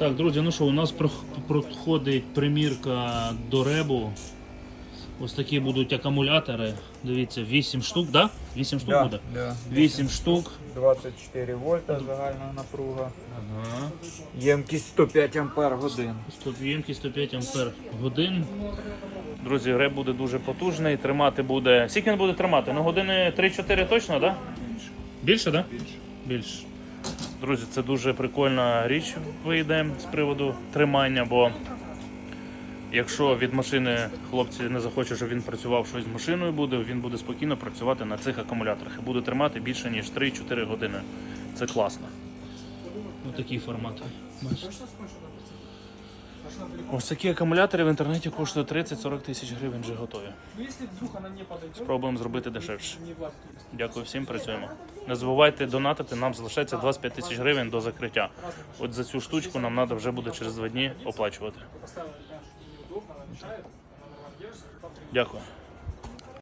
Так, друзі, ну що, у нас проходить примірка до ребу. Ось такі будуть акумулятори. Дивіться, 8 штук, да? 8 штук Да, буде? да. 8 штук. 24 вольта загальна напруга. Ага. Ємкість 105 ампер годин. Ємкість 105 ампер годин. Друзі, реб буде дуже потужний. Тримати буде. Скільки він буде тримати? Ну, години 3-4 точно, так? Да? Більше, так? Да? Більше. Більше. Друзі, це дуже прикольна річ вийде з приводу тримання, бо якщо від машини хлопці не захочуть, щоб він працював щось з машиною буде, він буде спокійно працювати на цих акумуляторах і буде тримати більше ніж 3-4 години. Це класно. Ось такий формат. Ось такі акумулятори в інтернеті коштують 30-40 тисяч гривень вже готові. Ну, Спробуємо зробити дешевше. Дякую всім, працюємо. Не забувайте донатити, нам залишається 25 тисяч гривень до закриття. От за цю штучку нам треба вже буде через два дні оплачувати. Дякую.